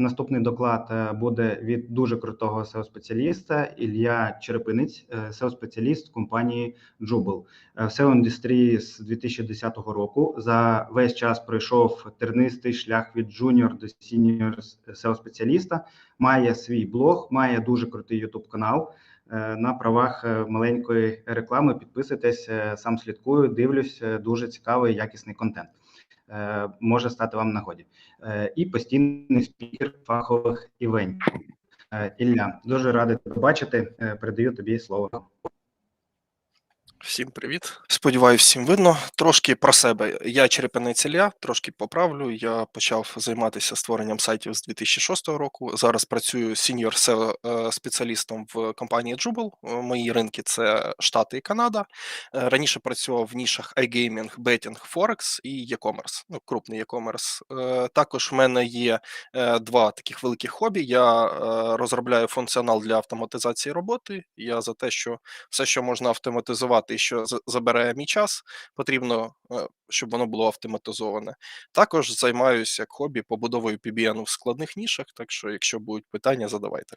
Наступний доклад е, буде від дуже крутого SEO-спеціаліста Ілля Черепинець, е, SEO-спеціаліст компанії Jubel. Е, В SEO-індустрії з 2010 року за весь час пройшов тернистий шлях від джуніор до сіньор SEO-спеціаліста. Має свій блог, має дуже крутий YouTube канал. На правах маленької реклами підписуйтесь, сам слідкую, дивлюсь, дуже цікавий, якісний контент. Е, Може стати вам нагоді. Е, І постійний спікер фахових івентів. Е, Ілля, дуже радий тебе бачити. Передаю тобі слово. Всім привіт. Сподіваюсь, всім видно. Трошки про себе. Я Черепенець Ілля, трошки поправлю. Я почав займатися створенням сайтів з 2006 року. Зараз працюю сіньор е, спеціалістом в компанії Jubel. Е, Мої ринки це Штати і Канада. Е, Раніше працював в нішах iGaming, Betting, Forex і e-commerce, ну, крупний e-commerce. Також в мене є два таких великих хобі. Я розробляю функціонал для автоматизації роботи. Я за те, що все, що можна автоматизувати, і що за- забирає мій час, потрібно, е, щоб воно було автоматизоване. Також займаюся як хобі побудовою PBN в складних нішах, так що, якщо будуть питання, задавайте.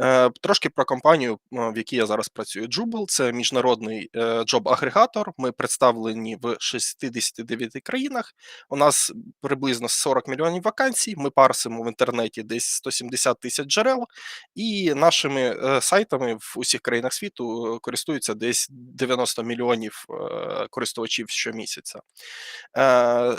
Е, Трошки про компанію, е, в якій я зараз працюю. Jubel – це міжнародний джоб-агрегатор. Ми представлені в 69 країнах. У нас приблизно 40 мільйонів вакансій. Ми парсимо в інтернеті десь 170 тисяч джерел, і нашими е, сайтами в усіх країнах світу е, користуються десь 90 мільйонів е, користувачів щомісяця. Е,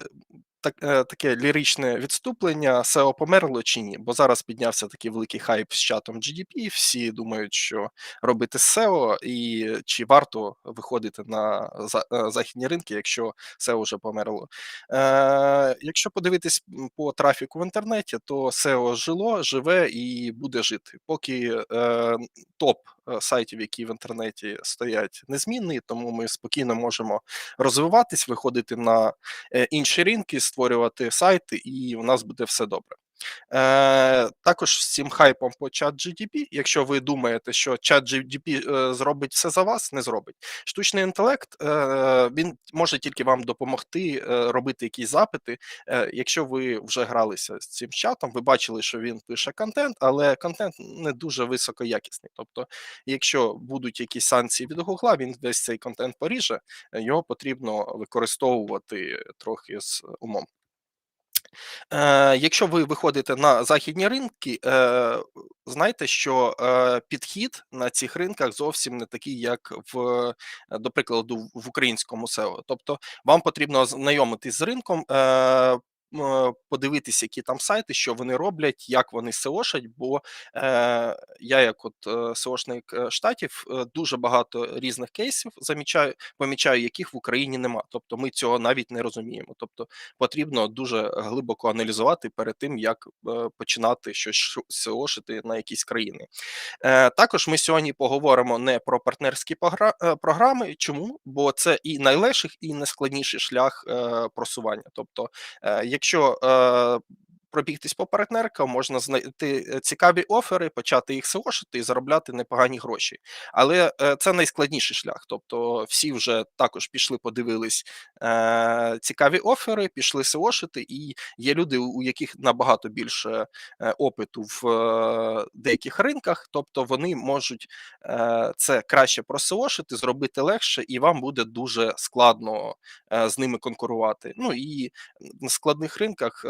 е, таке ліричне відступлення SEO померло чи ні? Бо зараз піднявся такий великий хайп з чатом GDP. Всі думають, що робити SEO, і чи варто виходити на е, західні ринки, якщо SEO вже померло. Е, якщо подивитись по трафіку в інтернеті, то SEO жило, живе і буде жити. Поки е, топ сайтів, які в інтернеті стоять, незмінний, тому ми спокійно можемо розвиватись, виходити на е, інші ринки, створювати сайти, і у нас буде все добре. Е, також цим хайпом по ChatGPT, якщо ви думаєте, що ChatGPT е, зробить все за вас, не зробить. Штучний інтелект е, він може тільки вам допомогти е, робити якісь запити. Е, якщо ви вже гралися з цим чатом, ви бачили, що він пише контент, але контент не дуже високоякісний. Тобто, якщо будуть якісь санкції від Гугла, він весь цей контент поріже, е, його потрібно використовувати трохи з умом. Е, якщо ви виходите на західні ринки, е, знайте, що е, підхід на цих ринках зовсім не такий, як в, е, до прикладу, в українському SEO. Тобто, вам потрібно знайомитись з ринком. Е, Подивитися, які там сайти, що вони роблять, як вони SEO-шать, бо е, я, як от е, е, штатів, е, дуже багато різних кейсів замічаю, помічаю, яких в Україні нема. Тобто ми цього навіть не розуміємо. Тобто потрібно дуже глибоко аналізувати перед тим, як е, починати щось SEO-шити на якісь країни. Е, Також ми сьогодні поговоримо не про партнерські е, програми. Чому? Бо це і найлегший, і найскладніший шлях е, просування. Тобто, е, якщо е, пробігтись по партнеркам, можна знайти е, цікаві офери, почати їх SEO-шити і заробляти непогані гроші. Але е, це найскладніший шлях. Тобто, всі вже також пішли, подивились е, цікаві офери, пішли SEO-шити, і є люди, у яких набагато більше е, опиту в деяких ринках, тобто вони можуть е, це краще просеошити, зробити легше, і вам буде дуже складно з ними конкурувати. Ну і на складних ринках,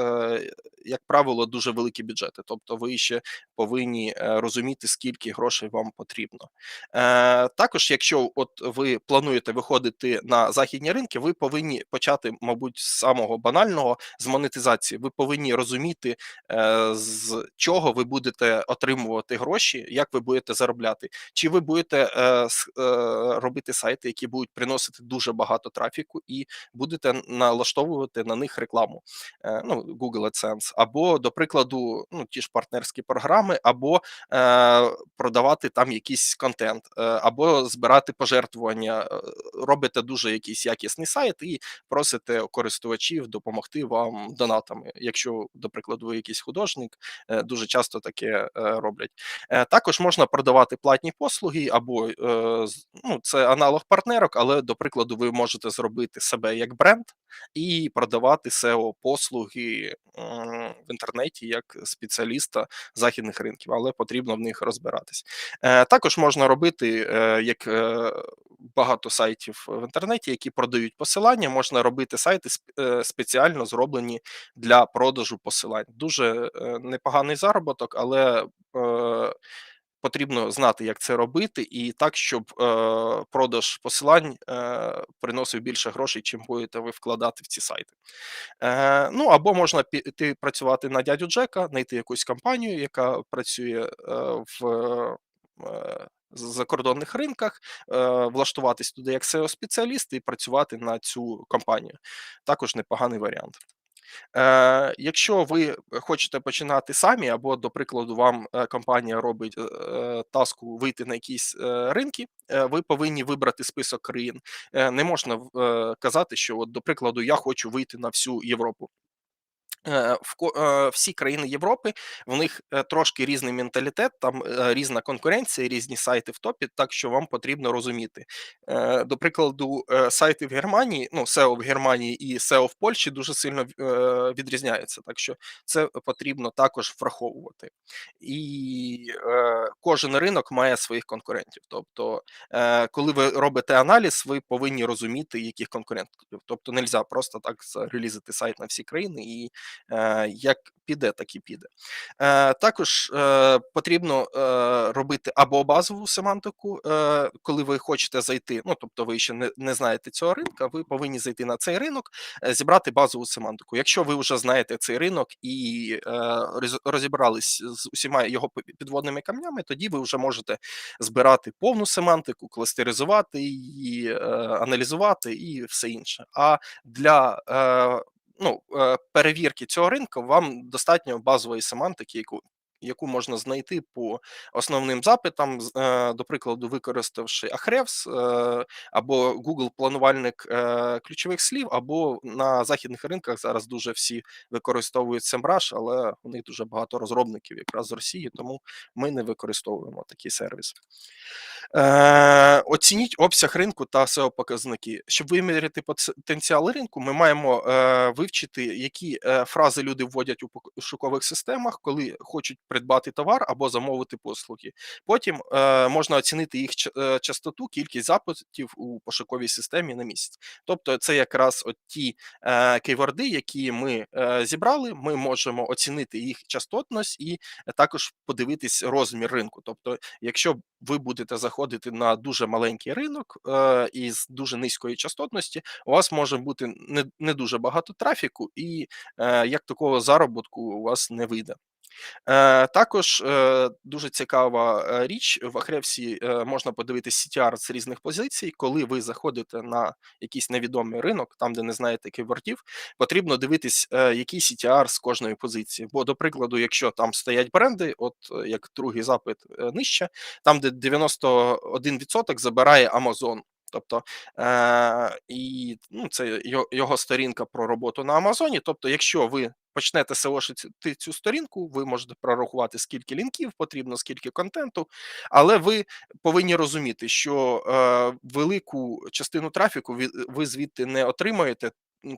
як правило, дуже великі бюджети. Тобто, ви ще повинні е, розуміти, скільки грошей вам потрібно. Е, Також, якщо от ви плануєте виходити на західні ринки, ви повинні почати, мабуть, з самого банального з монетизації. Ви повинні розуміти, е, з чого ви будете отримувати гроші, як ви будете заробляти. Чи ви будете робити сайти, які будуть приносити дуже багато трафіку, і будете налаштовувати на них рекламу, ну Google AdSense, або, до прикладу, ну ті ж партнерські програми, або е, продавати там якийсь контент, е, або збирати пожертвування. Е, Робите дуже якийсь якісний сайт і просите користувачів допомогти вам донатами. Якщо, до прикладу, ви якийсь художник, е, дуже часто таке е, роблять. Е, Також можна продавати платні послуги, або е, ну, це аналог партнерок, але, до прикладу, ви можете зробити себе як бренд. І продавати SEO-послуги в інтернеті як спеціаліста західних ринків, але потрібно в них розбиратись. Е, Також можна робити е, як е, багато сайтів в інтернеті, які продають посилання. Можна робити сайти спеціально зроблені для продажу посилань. Дуже непоганий заробіток, але потрібно знати, як це робити, і так, щоб е, продаж посилань е, приносив більше грошей, чим будете ви вкладати в ці сайти. Е, ну або можна піти працювати на дядю Джека, знайти якусь компанію, яка працює в закордонних ринках, влаштуватись туди як SEO-спеціаліст і працювати на цю компанію. Також непоганий варіант. Е, якщо ви хочете починати самі, або, до прикладу, вам е, компанія робить е, е, таску вийти на якісь ринки, ви повинні вибрати список країн. Не можна казати, що, от, до прикладу, я хочу вийти на всю Європу. Е, в е, всі країни Європи в них е, трошки різний менталітет, там різна конкуренція, різні сайти в топі, так що вам потрібно розуміти. До прикладу, сайти в Германії, ну SEO в Германії і SEO в Польщі дуже сильно відрізняються, так що це потрібно також враховувати. І кожен ринок має своїх конкурентів. Тобто, коли ви робите аналіз, ви повинні розуміти, яких конкурентів. Тобто, не можна просто так релізити сайт на всі країни і як піде, так і піде. Е, також е, потрібно е, робити або базову семантику, е, коли ви хочете зайти. Ну тобто, ви ще не, знаєте цього ринка, ви повинні зайти на цей ринок, е, зібрати базову семантику. Якщо ви вже знаєте цей ринок і е, розібрались з усіма його підводними камнями, тоді ви вже можете збирати повну семантику, кластеризувати її, е, аналізувати і все інше. А для е, ну, е, перевірки цього ринку вам достатньо базової семантики, яку яку можна знайти по основним запитам, е, до прикладу, використавши Ahrefs е, або Google планувальник е, ключових слів, або на західних ринках зараз дуже всі використовують SEMrush, але у них дуже багато розробників якраз з Росії, тому ми не використовуємо такий сервіс. Оцініть обсяг ринку та SEO показники. Щоб виміряти потенціал ринку, ми маємо вивчити, які фрази люди вводять у пошукових системах, коли хочуть придбати товар або замовити послуги. Потім е, можна оцінити їх е, частоту, кількість запитів у пошуковій системі на місяць. Тобто, це якраз от ті е, кейворди, які ми е, зібрали. Ми можемо оцінити їх частотність і також подивитись розмір ринку. Тобто, якщо ви будете заходити на дуже маленький ринок е, із дуже низької частотності, у вас може бути не, не дуже багато трафіку, і е, як такого заробітку у вас не вийде. Е, також е, дуже цікава е, річ в е, можна подивитися CTR з різних позицій. Коли ви заходите на якийсь невідомий ринок, там де не знаєте кейвортів, потрібно дивитись, е, який CTR з кожної позиції. Бо, до прикладу, якщо там стоять бренди, от як другий запит нижче, там де 91% забирає Amazon. Тобто е, і ну, це його, сторінка про роботу на Амазоні. Тобто, якщо ви почнете SEO-шити цю сторінку, ви можете прорахувати, скільки лінків потрібно, скільки контенту, але ви повинні розуміти, що е, велику частину трафіку ви звідти не отримаєте.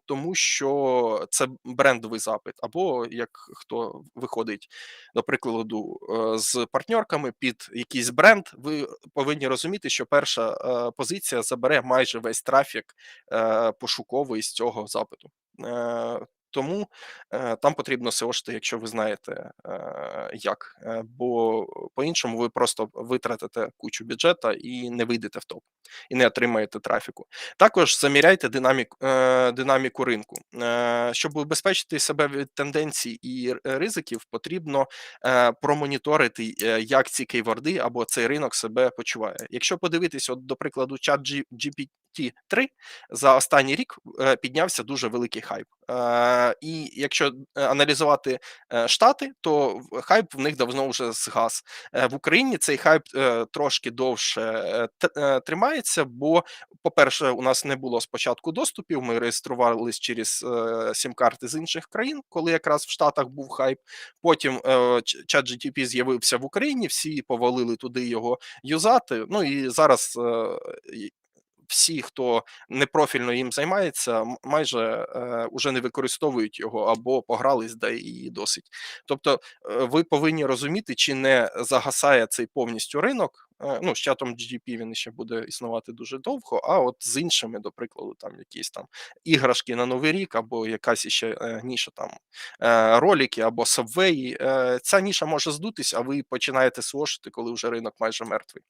Тому що це брендовий запит, або як хто виходить, до прикладу, е, з партнерками під якийсь бренд, ви повинні розуміти, що перша е, позиція забере майже весь трафік е, пошуковий з цього запиту. Тому е, там потрібно SEO-шити, якщо ви знаєте е, як, Е, бо по-іншому ви просто витратите кучу бюджета і не вийдете в топ, і не отримаєте трафіку. Також заміряйте динамік, е, динаміку ринку. Щоб убезпечити себе від тенденцій і ризиків, потрібно промоніторити, як ці кейворди або цей ринок себе почуває. Якщо подивитись, от, до прикладу, чат GPT 3 за останній рік е, піднявся дуже великий хайп. Е, І якщо е, аналізувати штати, то хайп в них давно вже згас. В Україні цей хайп трошки довше тримається, бо, по-перше, у нас не було спочатку доступів. Ми реєструвалися через сім-карти з інших країн, коли якраз в Штатах був хайп. Потім чат GTP з'явився в Україні, всі повалили туди його юзати. Ну і зараз всі, хто непрофільно їм займається, майже е, уже не використовують його або погрались, да і досить. Тобто, е, ви повинні розуміти, чи не загасає цей повністю ринок. Е, Ну, з чатом GDP він ще буде існувати дуже довго, а от з іншими, до прикладу, там якісь там іграшки на Новий рік, або якась ще е, ніша там е, ролики або сабвеї. Ця ніша може здутись, а ви починаєте свошити, коли вже ринок майже мертвий.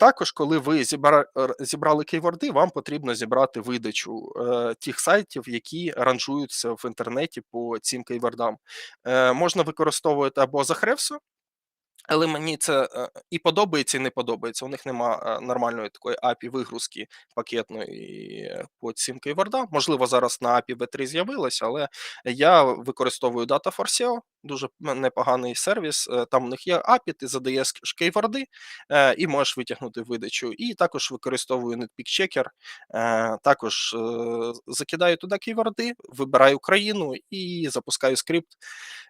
Також, коли ви зібра, зібрали кейворди, вам потрібно зібрати видачу тих сайтів, які ранжуються в інтернеті по цим кейвордам. Можна використовувати або Захревсу, але мені це е, і подобається, і не подобається. У них нема е, нормальної такої API вигрузки пакетної е, по цим кейвордам. Можливо, зараз на API V3 з'явилось, але я використовую Data for SEO, дуже непоганий сервіс. Там у них є API, ти задаєш кейворди і можеш витягнути видачу. І також використовую Netpeak Checker. Е, Також закидаю туди кейворди, вибираю країну і запускаю скрипт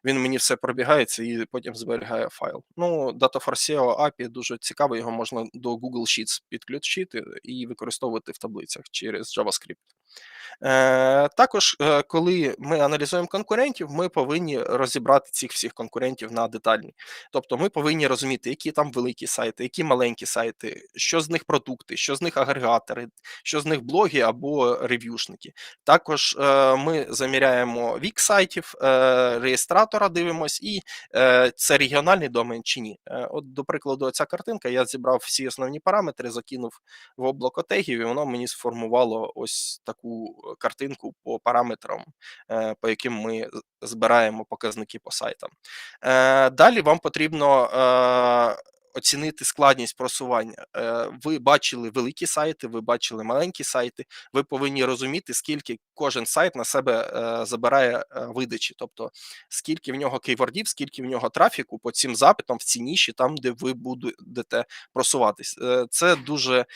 він мені все пробігається і потім зберігає файл. Ну, Data for SEO API дуже цікаво, його можна до Google Sheets підключити і використовувати в таблицях через JavaScript. Е, також, е, коли ми аналізуємо конкурентів, ми повинні розібрати цих всіх конкурентів на детальні. Тобто ми повинні розуміти, які там великі сайти, які маленькі сайти, що з них продукти, що з них агрегатори, що з них блоги або рев'юшники. Також е, ми заміряємо вік сайтів, реєстратора дивимось, і це регіональний домен чи ні. От, до прикладу, ця картинка, я зібрав всі основні параметри, закинув в облако тегів, і воно мені сформувало ось таку картинку по параметрам, е, по яким ми збираємо показники по сайтам. Е, Далі вам потрібно е, оцінити складність просування. Е, Ви бачили великі сайти, ви бачили маленькі сайти. Ви повинні розуміти, скільки кожен сайт на себе е, забирає е, видачі, тобто скільки в нього кейвордів, скільки в нього трафіку по цим запитам в ці ніші, там, де ви будете просуватись. Це дуже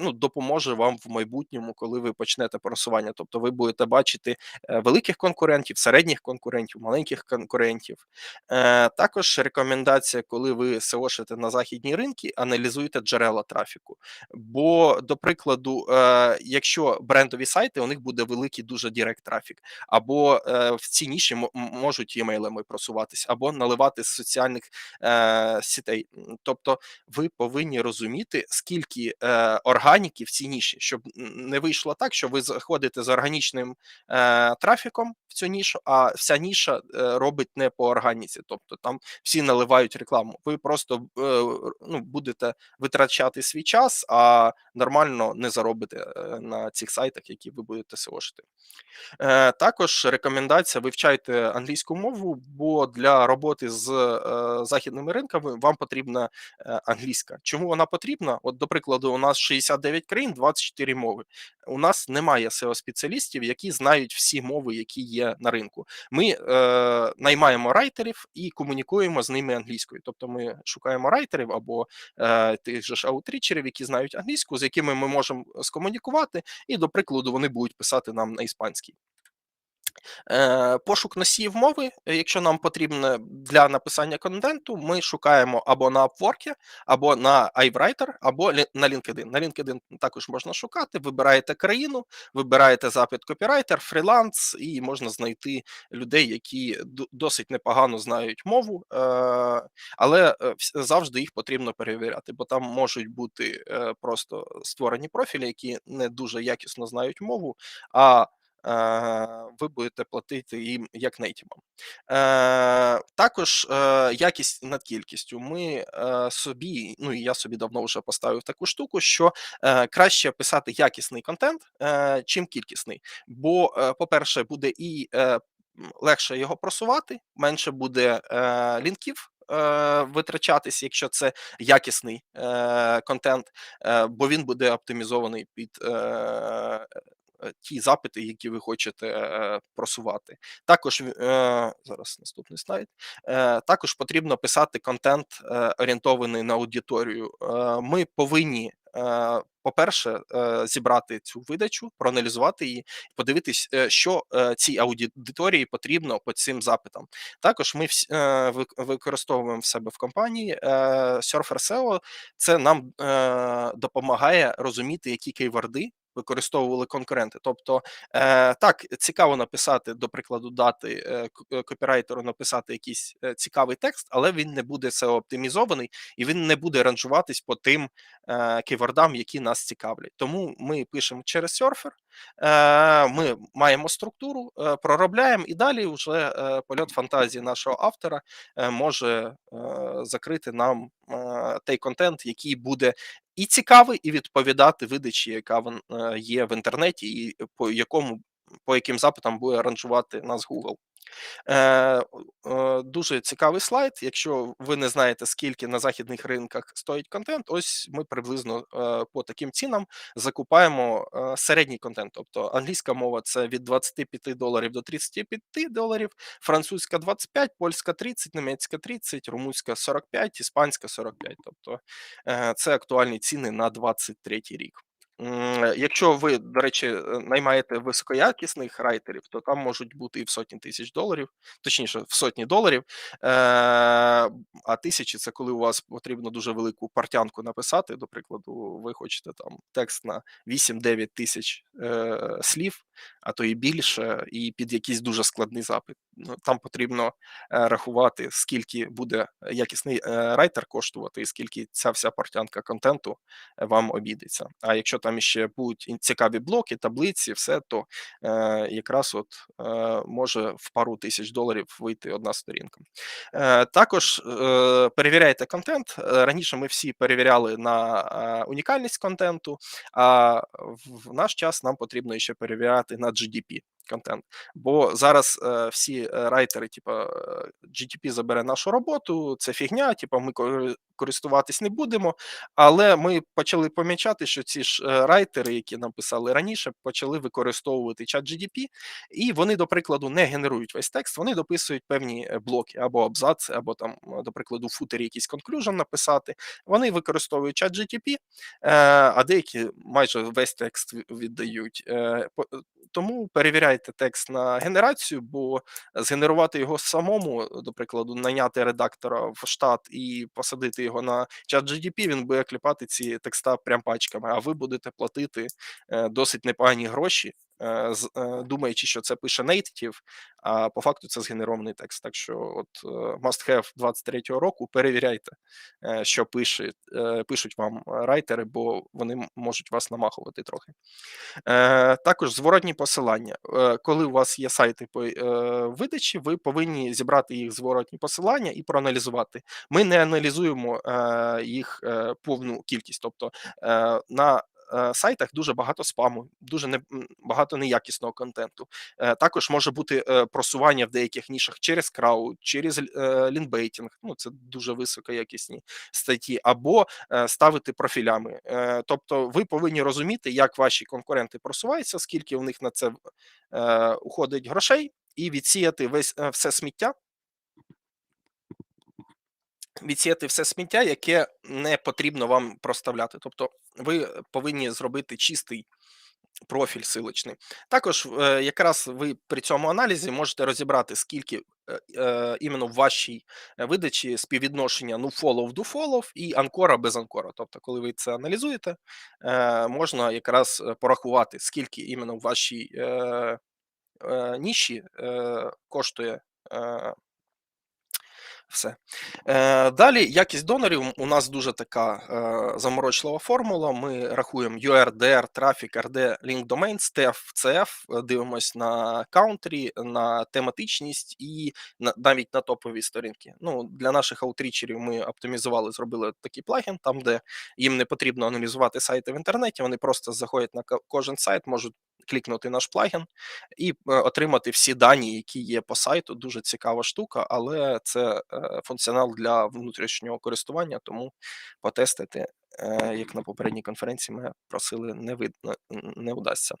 ну, допоможе вам в майбутньому, коли ви почнете просування. Тобто ви будете бачити великих конкурентів, середніх конкурентів, маленьких конкурентів. Також рекомендація, коли ви SEO-шите на західні ринки, аналізуйте джерела трафіку. Бо, до прикладу, е, якщо брендові сайти, у них буде великий дуже директ трафік, або е, в ці ніші можуть імейлами просуватись, або наливати з соціальних е, сітей. Тобто ви повинні розуміти, скільки е, органіки в цій ніші, щоб не вийшло так, що ви заходите з органічним е, трафіком в цю нішу, а вся ніша е, робить не по органіці, тобто там всі наливають рекламу. Ви просто е, ну, будете витрачати свій час, а нормально не заробите е, на цих сайтах, які ви будете SEO-шити. Е, Також рекомендація вивчайте англійську мову, бо для роботи з е, західними ринками вам потрібна е, англійська. Чому вона потрібна? От, до прикладу, у нас 69 країн, 24 мови. У нас немає SEO-спеціалістів, які знають всі мови, які є на ринку. Ми е, наймаємо райтерів і комунікуємо з ними англійською. Тобто ми шукаємо райтерів або е, тих же ж аутрічерів, які знають англійську, з якими ми можемо скомунікувати, і, до прикладу, вони будуть писати нам на іспанській. Е, Пошук носіїв мови, е, якщо нам потрібно для написання контенту, ми шукаємо або на Upwork, або на iWriter, або на LinkedIn. На LinkedIn також можна шукати, вибираєте країну, вибираєте запит копірайтер, фріланс, і можна знайти людей, які досить непогано знають мову, е, але завжди їх потрібно перевіряти, бо там можуть бути просто створені профілі, які не дуже якісно знають мову, а ви будете платити їм як нейтівам. Е, також е, якість над кількістю. Ми е, собі, ну і я собі давно вже поставив таку штуку, що е, краще писати якісний контент, е, чим кількісний. Бо, е, по-перше, буде і е, легше його просувати, менше буде е, лінків. е, Витрачатись, якщо це якісний е, контент, е, бо він буде оптимізований під е, е, ті запити, які ви хочете е, просувати. Також е, зараз наступний слайд. Е, також потрібно писати контент е, орієнтований на аудиторію. Е, ми повинні е, по-перше, е, зібрати цю видачу, проаналізувати її, подивитись, е, що е, цій аудиторії потрібно по цим запитам. Також ми е, використовуємо в себе в компанії е, Surfer SEO. Це нам е, допомагає розуміти, які кейворди використовували конкуренти. Тобто, е, так, цікаво написати, до прикладу, дати е, е, копірайтеру написати якийсь цікавий текст, але він не буде SEO оптимізований і він не буде ранжуватись по тим кейвордам, які нас цікавлять. Тому ми пишемо через серфер, ми маємо структуру, проробляємо, і далі вже польот фантазії нашого автора може закрити нам той контент, який буде і цікавий, і відповідати видачі, яка е, є в інтернеті, і по якому по яким запитам буде ранжувати нас Google. Е, е, дуже цікавий слайд. Якщо ви не знаєте, скільки на західних ринках стоїть контент, ось ми приблизно е, по таким цінам закупаємо е, середній контент. Тобто англійська мова це від 25 доларів до 35 доларів, французька 25, польська 30, німецька 30, румунська 45, іспанська 45. Тобто е, це актуальні ціни на 23 рік. М, Якщо ви, до речі, е, наймаєте високоякісних райтерів, то там можуть бути і в сотні тисяч доларів, точніше, в сотні доларів. Е, А тисячі це коли у вас потрібно дуже велику партянку написати. До прикладу, ви хочете там текст на 8-9 тисяч е, слів, а то і більше, і під якийсь дуже складний запит. Ну, Там потрібно е, рахувати, скільки буде якісний е, райтер коштувати, і скільки ця вся партянка контенту е, вам обійдеться. А якщо там ще будуть цікаві блоки, таблиці, все, то е, якраз от е, може в пару тисяч доларів вийти одна сторінка. Е, також е, перевіряйте контент. Раніше ми всі перевіряли на унікальність контенту, а в наш час нам потрібно ще перевіряти на GDP контент. Бо зараз е, всі е, райтери, типа е, GTP забере нашу роботу, це фігня, типа ми користуватись не будемо. Але ми почали помічати, що ці ж е, райтери, які нам писали раніше, почали використовувати чат GDP, і вони, до прикладу, не генерують весь текст, вони дописують певні блоки або абзаци, або там, до прикладу, футері якийсь конклюжн написати. Вони використовують чат GTP, е, а деякі майже весь текст віддають. Е, Тому перевіряйте текст на генерацію, бо згенерувати його самому, до прикладу, найняти редактора в штат і посадити його на чат GDP, він буде кліпати ці текста прям пачками, а ви будете платити е, досить непогані гроші, е, е, думаючи, що це пише native, а по факту це згенерований текст. Так що, от е, must have 23-го року, перевіряйте, е, що пише, е, пишуть вам райтери, бо вони можуть вас намахувати трохи. Е, також зворотні посилання. Е, коли у вас є сайти по е, видачі, ви повинні зібрати їх зворотні посилання і проаналізувати. Ми не аналізуємо е, їх е, повну кількість, тобто е, на е, Сайтах дуже багато спаму, дуже не багато неякісного контенту. Е, Також може бути е, просування в деяких нішах через крауд, через е, лінбейтінг. Ну це дуже високоякісні статті, або е, ставити профілями. Е, Тобто, ви повинні розуміти, як ваші конкуренти просуваються, скільки у них на це е, уходить грошей, і відсіяти весь е, все сміття. Відсіяти все сміття, яке не потрібно вам проставляти. Тобто, ви повинні зробити чистий профіль силочний. Також е, якраз ви при цьому аналізі можете розібрати, скільки е, е, іменно в вашій е, видачі співвідношення ну follow do follow і анкора без анкора. Тобто, коли ви це аналізуєте, е, можна якраз е, порахувати, скільки іменно в вашій е, е, ніші е, коштує. Е, все. Е, далі якість донорів у нас дуже така е, заморочлива формула. Ми рахуємо UR, DR, трафік, RD, link domains, TF, CF, дивимось на каунтрі, на тематичність і на, навіть на топові сторінки. Ну, для наших аутрічерів ми оптимізували, зробили такий плагін, там, де їм не потрібно аналізувати сайти в інтернеті, вони просто заходять на кожен сайт, можуть клікнути наш плагін і е, отримати всі дані, які є по сайту. Дуже цікава штука, але це е, функціонал для внутрішнього користування, тому потестити як на попередній конференції ми просили, не видно, не удасться.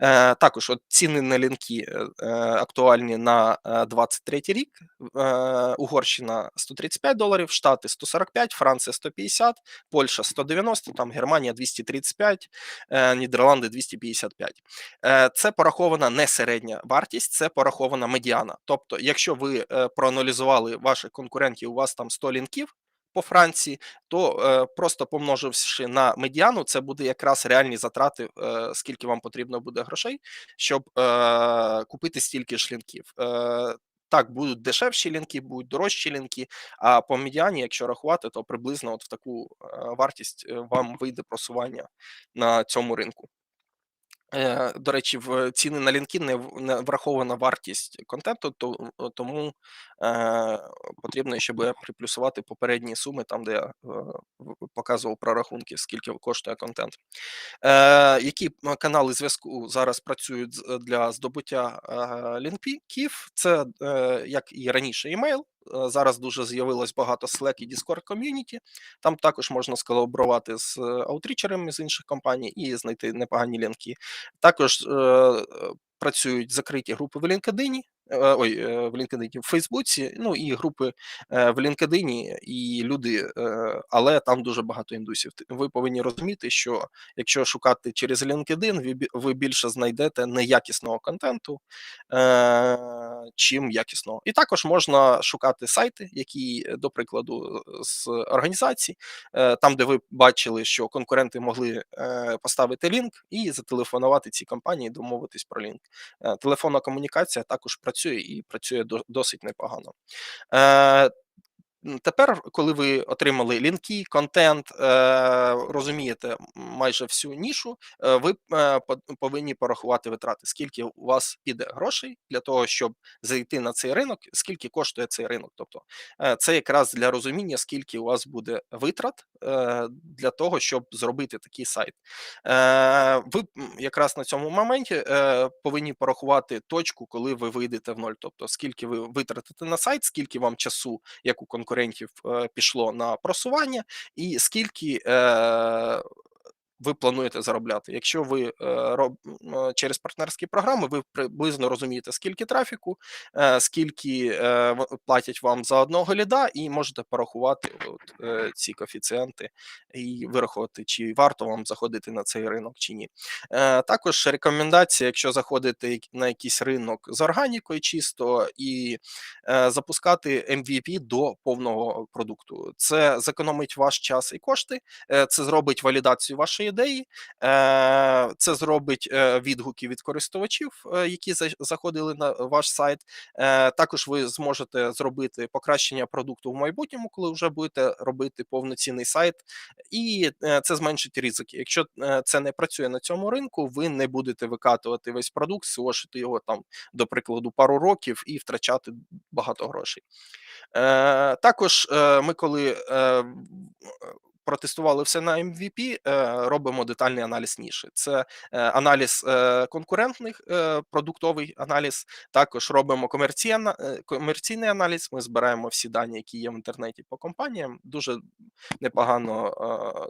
Е, Також от ціни на лінки е, е, актуальні на е, 23 рік. Е, Угорщина 135 доларів, Штати 145, Франція 150, Польща 190, там Германія 235, е, Нідерланди 255. Е, Це порахована не середня вартість, це порахована медіана. Тобто, якщо ви е, проаналізували ваших конкурентів, у вас там 100 лінків по Франції, то е, просто помноживши на медіану, це буде якраз реальні затрати, е, скільки вам потрібно буде грошей, щоб е, купити стільки ж лінків. Так, будуть дешевші лінки, будуть дорожчі лінки. А по медіані, якщо рахувати, то приблизно от в таку вартість вам вийде просування на цьому ринку. Е, До речі, в ціни на лінки не, врахована вартість контенту, то, тому е, потрібно ще буде приплюсувати попередні суми, там, де я е, показував прорахунки, скільки коштує контент. Які канали зв'язку зараз працюють для здобуття лінків? Це як і раніше, імейл. Е, Зараз дуже з'явилось багато Slack і Discord ком'юніті. Там також можна сколаборувати з аутрічерами з інших компаній і знайти непогані лінки. Також е, е, працюють закриті групи в LinkedIn, ой, е, в LinkedIn, в Фейсбуці, ну і групи е, в LinkedIn, і люди, е, але там дуже багато індусів. Ви повинні розуміти, що якщо шукати через LinkedIn, ви, більше знайдете неякісного контенту, е, чим якісного. І також можна шукати сайти, які, е, до прикладу, з організацій, е, там, де ви бачили, що конкуренти могли е, поставити лінк і зателефонувати цій компанії, домовитись про лінк. Е, Телефонна комунікація також працює і працює досить непогано. Е, Тепер, коли ви отримали лінки, контент, е, розумієте майже всю нішу, е, ви е, повинні порахувати витрати, скільки у вас піде грошей для того, щоб зайти на цей ринок, скільки коштує цей ринок. Тобто це якраз для розуміння, скільки у вас буде витрат для того, щоб зробити такий сайт. Е, Ви якраз на цьому моменті е, повинні порахувати точку, коли ви вийдете в ноль. Тобто, скільки ви витратите на сайт, скільки вам часу як у конкурентів е, пішло на просування, і скільки е, ви плануєте заробляти. Якщо ви е, роб, через партнерські програми, ви приблизно розумієте, скільки трафіку, е, скільки е, платять вам за одного ліда, і можете порахувати от, ці коефіцієнти і вирахувати, чи варто вам заходити на цей ринок чи ні. Також рекомендація, якщо заходите на якийсь ринок з органікою чисто і запускати MVP до повного продукту. Це зекономить ваш час і кошти, це зробить валідацію вашої ідеї, е, це зробить е, відгуки від користувачів, е, які заходили на ваш сайт. Також ви зможете зробити покращення продукту в майбутньому, коли вже будете робити повноцінний сайт, і це зменшить ризики. Якщо це не працює на цьому ринку, ви не будете викатувати весь продукт, сошити його там, до прикладу, пару років і втрачати багато грошей. Також ми коли протестували все на MVP, е, робимо детальний аналіз ніші. Це е, аналіз е, конкурентних, продуктовий аналіз. Також робимо комерційний аналіз. Ми збираємо всі дані, які є в інтернеті по компаніям. Дуже непогано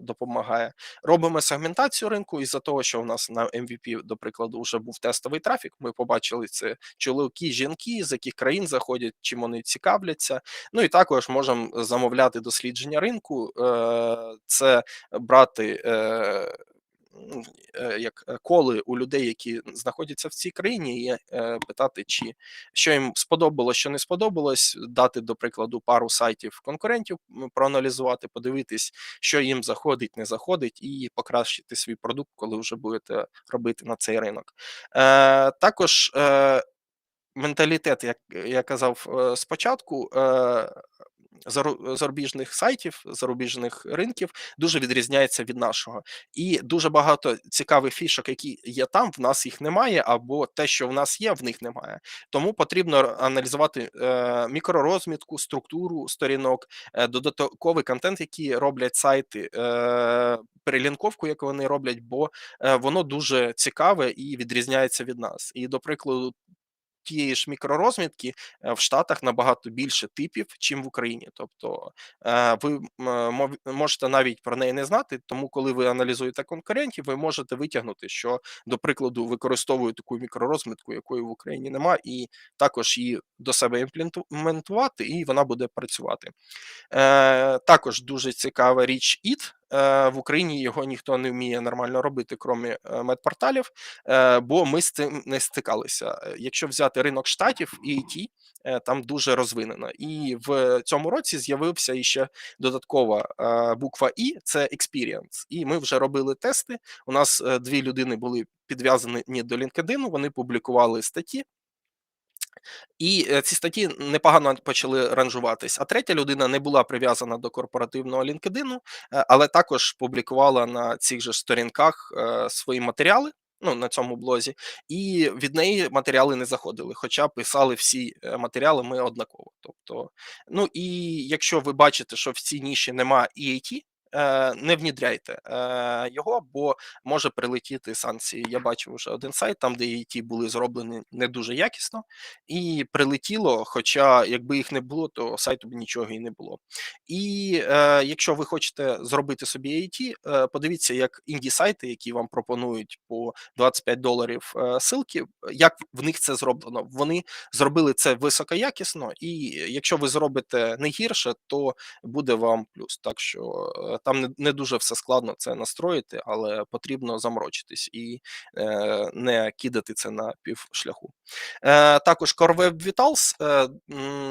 допомагає. Робимо сегментацію ринку із-за того, що у нас на MVP, до прикладу, вже був тестовий трафік. Ми побачили це чоловіки, жінки, з яких країн заходять, чим вони цікавляться. Ну і також можемо замовляти дослідження ринку. Е, Це брати. е, е, Як коли у людей, які знаходяться в цій країні, і питати, чи що їм сподобалось, що не сподобалось, дати, до прикладу, пару сайтів конкурентів, проаналізувати, подивитись, що їм заходить, не заходить, і покращити свій продукт, коли вже будете робити на цей ринок. Також менталітет, як я казав спочатку, зарубіжних сайтів, зарубіжних ринків дуже відрізняється від нашого. І дуже багато цікавих фішок, які є там, в нас їх немає, або те, що в нас є, в них немає. Тому потрібно аналізувати е, мікророзмітку, структуру сторінок, е, додатковий контент, який роблять сайти, е, перелінковку, яку вони роблять, бо воно дуже цікаве і відрізняється від нас. І, до прикладу, тієї ж мікророзмітки е, в Штатах набагато більше типів, чим в Україні. Тобто е, ви можете навіть про неї не знати, тому коли ви аналізуєте конкурентів, ви можете витягнути, що, до прикладу, використовують таку мікророзмітку, якої в Україні нема, і також її до себе імплементувати, і вона буде працювати. Е, також дуже цікава річ IT. Е, в Україні його ніхто не вміє нормально робити, крім е, медпорталів, е, бо ми з цим не стикалися. Якщо взяти ринок штатів і е, там дуже розвинено. І в цьому році з'явився іще додаткова буква І це experience. І ми вже робили тести. У нас дві людини були підв'язані до LinkedIn, вони публікували статті. І е, ці статті непогано почали ранжуватись. А третя людина не була прив'язана до корпоративного LinkedIn, е, але також публікувала на цих же сторінках е, свої матеріали. Ну, на цьому блозі, і від неї матеріали не заходили, хоча писали всі матеріали ми однаково. Тобто, ну і якщо ви бачите, що в цій ніші нема EAT, не внідряйте е, його, бо може прилетіти санкції. Я бачив вже один сайт, там де EAT були зроблені не дуже якісно, і прилетіло. Хоча, якби їх не було, то сайту б нічого і не було. І е, якщо ви хочете зробити собі е, подивіться, як інді сайти, які вам пропонують по 25 доларів е, ссылки, як в них це зроблено. Вони зробили це високоякісно, і якщо ви зробите не гірше, то буде вам плюс. Так що е, там не, не дуже все складно це настроїти, але потрібно заморочитись і е, не кидати це на півшляху. Е, також Core Web Vitals е,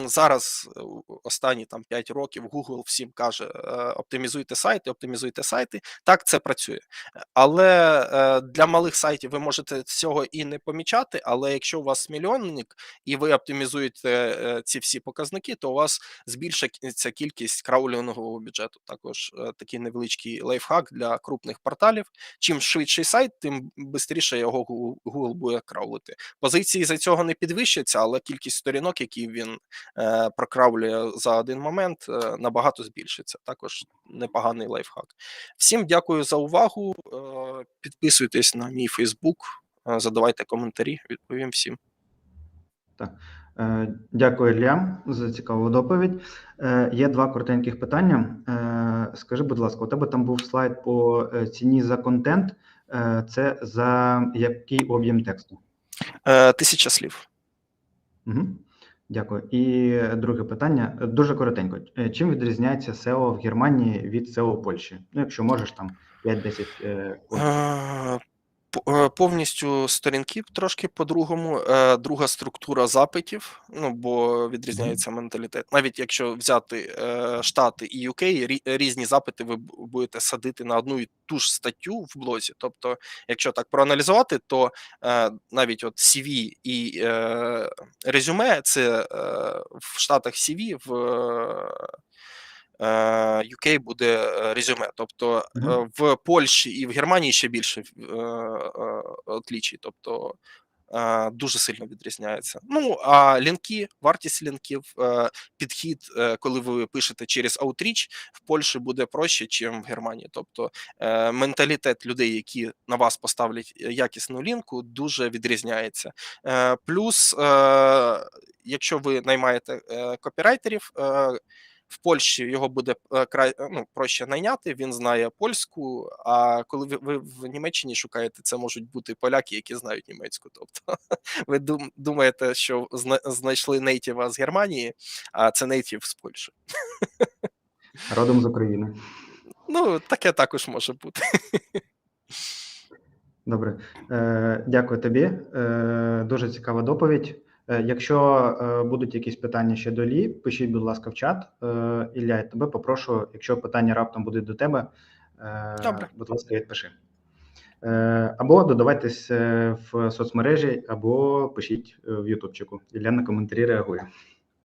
зараз е, останні там 5 років Google всім каже: е, оптимізуйте сайти, оптимізуйте сайти. Так, це працює. Але е, для малих сайтів ви можете цього і не помічати. Але якщо у вас мільйонник і ви оптимізуєте е, ці всі показники, то у вас збільшиться кількість краулінгового бюджету. Також такий невеличкий лайфхак для крупних порталів. Чим швидший сайт, тим швидше його Google- буде краулити. Позиції за цього не підвищаться, але кількість сторінок, які він е, прокравлює за один момент, е, набагато збільшиться. Також непоганий лайфхак. Всім дякую за увагу. Е, підписуйтесь на мій Фейсбук, задавайте коментарі, відповім всім. Так. Е, Дякую, Ілля, за цікаву доповідь. Е, Є два коротеньких питання. Е, Скажи, будь ласка, у тебе там був слайд по ціні за контент. Це за який об'єм тексту? Тисяча слів. Угу. Дякую. І друге питання дуже коротенько. Чим відрізняється SEO в Германії від SEO в Польщі? Ну, якщо можеш там 5-10 е, Е, по- Повністю сторінки трошки по-другому. Е, Друга структура запитів, ну бо відрізняється менталітет. Навіть якщо взяти е, Штати і UK, рі- різні запити ви будете садити на одну і ту ж статтю в блозі. Тобто, якщо так проаналізувати, то навіть от CV і резюме це в Штатах CV, в UK буде е, резюме. Тобто е, в Польщі і в Германії ще більше е, е. Тобто е, дуже сильно відрізняється. Ну а лінки, вартість лінків, е, підхід, е, коли ви пишете через Outreach, в Польщі буде проще, ніж в Германії. Тобто е, менталітет людей, які на вас поставлять якісну лінку, дуже відрізняється. Е, Плюс, е, якщо ви наймаєте е, копірайтерів. Е, в Польщі його буде е, край ну, проще найняти. Він знає польську. А коли ви, ви в Німеччині шукаєте, це можуть бути поляки, які знають німецьку. Тобто ви дум, думаєте, що знайшли нейтіва з Германії, а це нейтів з Польщі. Родом з України. Ну таке також може бути. Добре, Е, дякую тобі. Е, дуже цікава доповідь. Е, якщо е, будуть якісь питання ще до Лі, пишіть, будь ласка, в чат. Е, Ілля, я тебе попрошу, якщо питання раптом будуть до тебе, Добре. будь ласка, відпиши. Або додавайтесь в соцмережі, або пишіть в Ютубчику. Ілля на коментарі реагує.